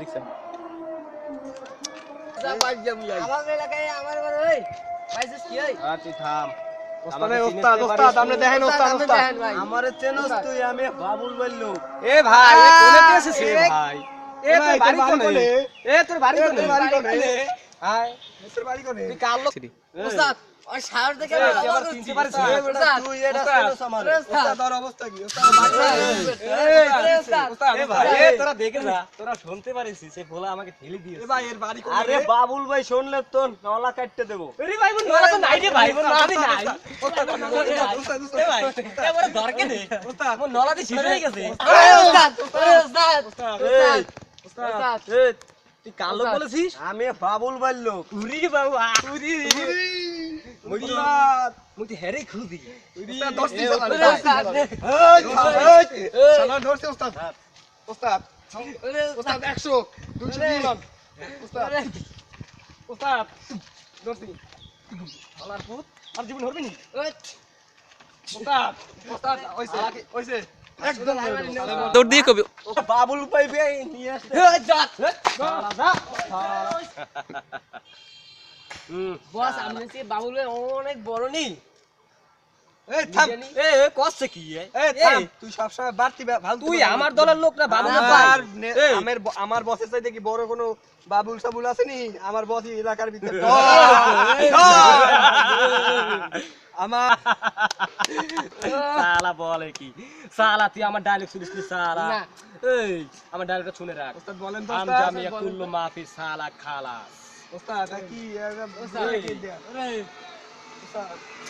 দিছে আমার এলাকায় আমার ওই পাইছিস কি ওই? আর তুই থাম। ভাই। আমারে আমি বাড়ি বাড়ি বাড়ি বাড়ি? আয় তোর বাড়ি কোনে? তুই কাল লোক ওস্তাদ ওই সাহস দেখে আমি অবাক চিনতে পারিস না? তুই এটা ওস্তাদ। চেনস ওস্তাদ, ওস্তাদ, অবস্থা কি? ওস্তাদ, ওস্তাদ, ওস্তাদ, ওস্তাদ, এ তোরা দেখে যা তোরা শুনতে পারিস সে বলে আমাকে ঠেলে দিয়েছে এ ভাই, এর বাড়ি কোনে আরে বাবুল ভাই শুনলে তো নলা কাটতে দেবো আরে ভাই বোন নলা তো নাই রে ভাই বোন নলা নাই ওস্তাদ, ওস্তাদ, ওস্তাদ, ভাই এ বড় দে ওস্তাদ, মোর নলা দি শেষ গেছে ওস্তাদ, ওস্তাদ, ওস্তাদ, ওস্তাদ, ওস্তাদ। তুই কাল লোক বলেছিস? আমি বাবুল বলল উরি বাবা উরি। ওস্তাদ, মুই হেরে খুদি ওস্তাদ, ধরছি, ওস্তাদ, ওস্তাদ। ওস্তাদ, ওই ওস্তাদ, ওস্তাদ, 100, 200, ওস্তাদ, ওস্তাদ, ধরছি। আলার পুত আর জীবন হবে নি? ওস্তাদ, ওস্তাদ, হইছে, হইছে। একদম দৌড় দিয়ে কবি। বাবুল নিয়ে আসতে বস আমি ভাই অনেক বড় নি। এই, থাম। এ এ কষ্ট কি এই, থাম। তুই সবসময় বাড়তি ফালতু তুই আমার বলছিস। দলের লোক না বাবু না আমার আমার বসের চাইতে কি বড় কোনো বাবুল সাবুল আছে নি আমার বস এলাকার ভিতরে। আমার সালা বলে কি? সালা তুই আমার ডায়লগ শুনিস সালা এই আমার ডায়লগটা শুনে রাখ। ওস্তাদ বলেন তো আম কুল্লু মাফি সালা খালাস। ওস্তাদ কি ওস্তাদ। কি ওস্তাদ।